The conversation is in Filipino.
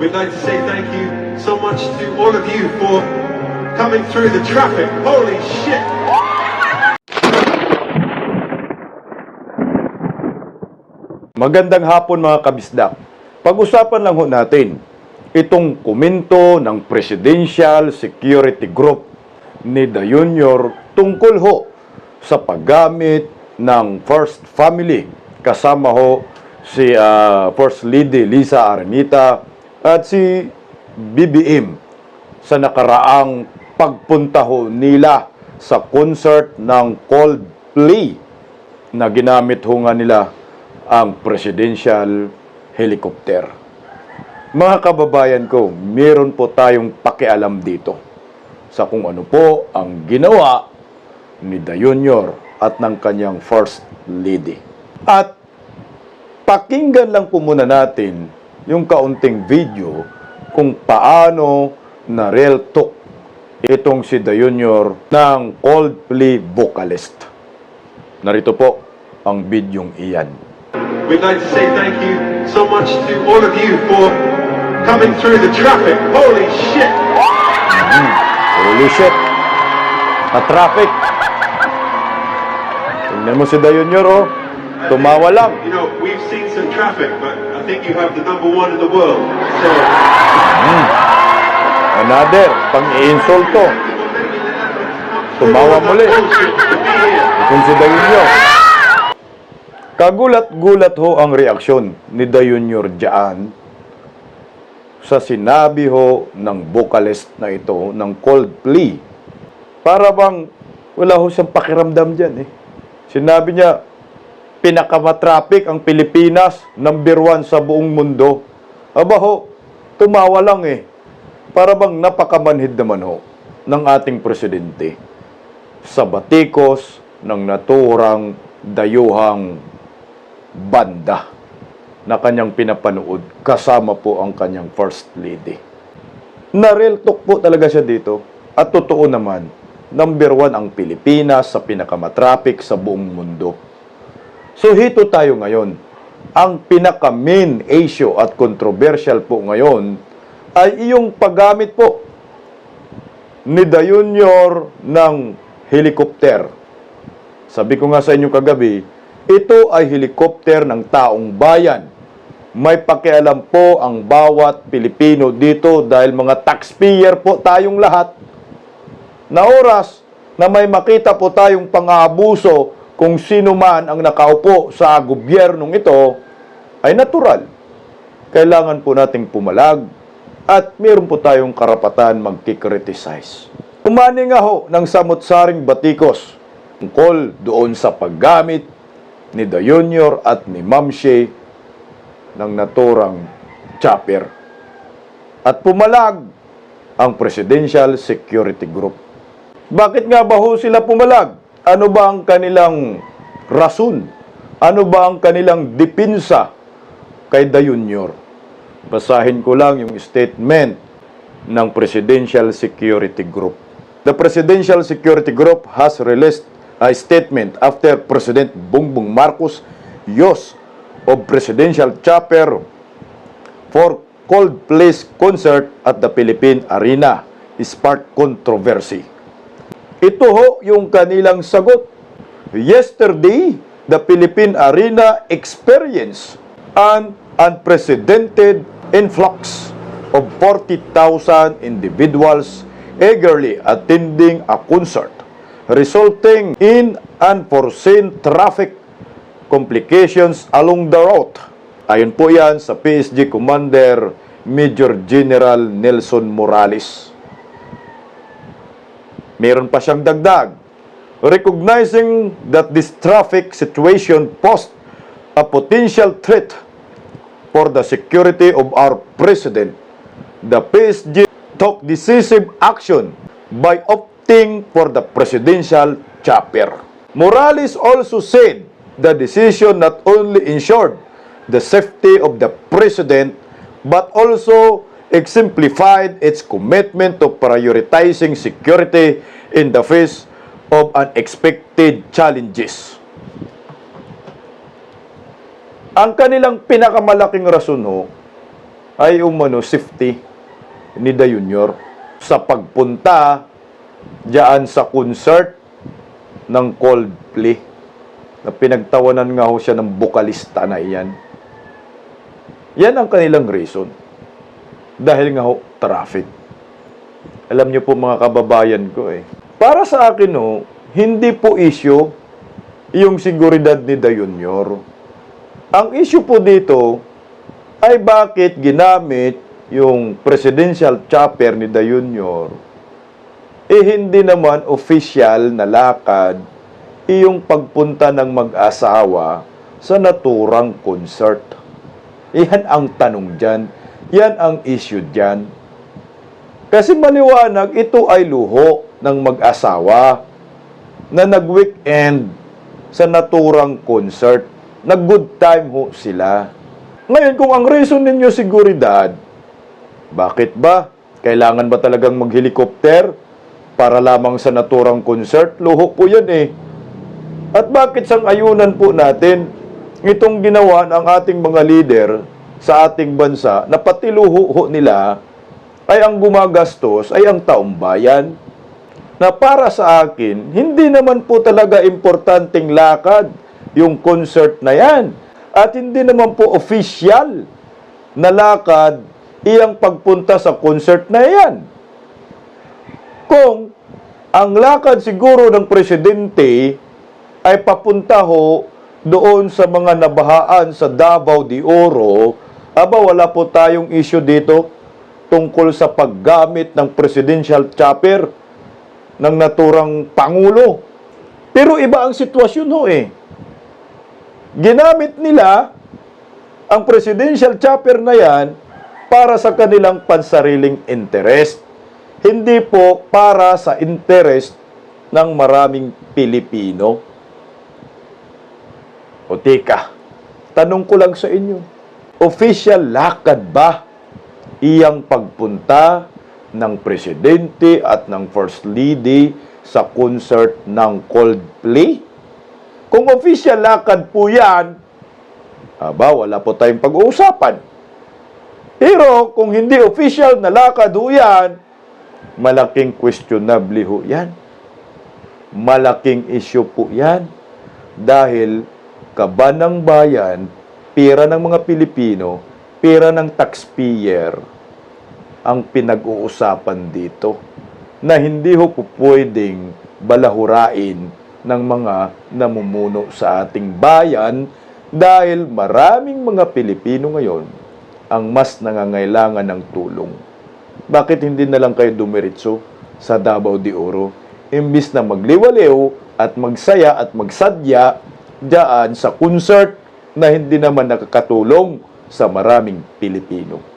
We'd like to say thank you so much to all of you for coming through the traffic. Holy shit! Magandang hapon mga kabisdak. Pag-usapan lang ho natin itong komento ng Presidential Security Group ni The Junior tungkol ho sa paggamit ng First Family kasama ho si ah, First Lady Lisa Aranita at si BBM sa nakaraang pagpunta ho nila sa concert ng Coldplay na ginamit ho nga nila ang presidential helicopter. Mga kababayan ko, meron po tayong pakialam dito sa kung ano po ang ginawa ni The Junior at ng kanyang First Lady. At pakinggan lang po muna natin yung kaunting video kung paano na real talk itong si The Junior ng Coldplay vocalist. Narito po ang bidyong iyan. We'd like to say thank you so much to all of you for coming through the traffic. Holy shit! Holy shit! Na-traffic! Tingnan mo si The Junior, oh. Tumawa lang. You know, we've seen some traffic, but think you have the number one in the world. So, Another, pang-i-insulto. Tumawa muli. The Junior. Kagulat-gulat ho ang reaksyon ni The Junior dyan sa sinabi ho ng vocalist na ito ng Coldplay. Para bang wala ho siyang pakiramdam dyan eh. Sinabi niya, pinakamatraffic ang Pilipinas, number one sa buong mundo. Aba ho, tumawa lang eh. Para bang napakamanhid naman ho ng ating presidente sa batikos ng naturang dayuhang banda na kanyang pinapanood kasama po ang kanyang first lady. Na real talk po talaga siya dito at totoo naman, number one ang Pilipinas sa pinakamatraffic sa buong mundo. So hito tayo ngayon. Ang pinaka main issue at controversial po ngayon ay iyong paggamit po ni Junior ng helicopter. Sabi ko nga sa inyo kagabi, ito ay helicopter ng taong bayan. May pakialam po ang bawat Pilipino dito dahil mga taxpayer po tayong lahat. Na oras na may makita po tayong pang-aabuso kung sino man ang nakaupo sa gobyernong ito, ay natural. Kailangan po nating pumalag at meron po tayong karapatan magkikriticize. Umani nga ho ng samot-saring batikos tungkol doon sa paggamit ni The Junior at ni Ma'am Shea ng naturang chopper. At pumalag ang Presidential Security Group. Bakit nga ba ho sila pumalag? Ano ba ang kanilang rason? Ano ba ang kanilang dipinsa kay Junior? Basahin ko lang yung statement ng Presidential Security Group. The Presidential Security Group has released a statement after President Bongbong Marcos use of presidential chopper for Coldplay's concert at the Philippine Arena sparked controversy. Ito ho yung kanilang sagot. Yesterday, the Philippine Arena experienced an unprecedented influx of 40,000 individuals eagerly attending a concert, resulting in unforeseen traffic complications along the route. Ayon po yan sa PSG Commander Major General Nelson Morales. Meron pa siyang dagdag. Recognizing that this traffic situation posed a potential threat for the security of our president, the PSG took decisive action by opting for the presidential chopper. Morales also said the decision not only ensured the safety of the president but also exemplified its commitment to prioritizing security in the face of unexpected challenges. Ang kanilang pinakamalaking rason ho ay umano safety ni Da Junior sa pagpunta diyan sa concert ng Coldplay na pinagtawanan nga ho siya ng bukalista na iyan. Yan ang kanilang reason. Dahil nga ho, traffic. Alam niyo po mga kababayan ko eh. Para sa akin ho, hindi po issue yung seguridad ni Da Junior. Ang issue po dito ay bakit ginamit yung presidential chopper ni Da Junior eh hindi naman official na lakad iyong pagpunta ng mag-asawa sa naturang concert. Yan ang tanong dyan. Yan ang issue dyan. Kasi maliwanag, ito ay luho ng mag-asawa na nag-weekend sa naturang concert. Nag-good time ho sila. Ngayon, kung ang reason ninyo seguridad, bakit ba? Kailangan ba talagang mag-helicopter para lamang sa naturang concert? Luho po yan eh. At bakit sang ayunan po natin itong ginawa ng ating mga leader sa ating bansa na pati nila ay ang gumagastos ay ang taong bayan? Na para sa akin, hindi naman po talaga importanteng lakad yung concert na yan. At hindi naman po official na lakad iyang pagpunta sa concert na yan. Kung ang lakad siguro ng presidente ay papunta ho doon sa mga nabahaan sa Davao de Oro, aba wala po tayong issue dito tungkol sa paggamit ng presidential chopper ng naturang pangulo. Pero iba ang sitwasyon ho eh. Ginamit nila ang presidential chopper na yan para sa kanilang pansariling interest. Hindi po para sa interest ng maraming Pilipino. O teka, tanong ko lang sa inyo, official lakad ba iyang pagpunta ng presidente at ng first lady sa concert ng Coldplay? Kung official lakad po yan, aba, wala po tayong pag-uusapan. Pero kung hindi official na lakad ho yan, malaking questionable ho yan. Malaking issue po yan. Dahil kaba ng bayan, pera ng mga Pilipino, pera ng taxpayer, ang pinag-uusapan dito na hindi ho po pwedeng balahurain ng mga namumuno sa ating bayan dahil maraming mga Pilipino ngayon ang mas nangangailangan ng tulong. Bakit hindi na lang kayo dumiritso sa Davao de Oro imbis na magliwaliw at magsaya at magsadya diyan sa concert na hindi naman nakakatulong sa maraming Pilipino.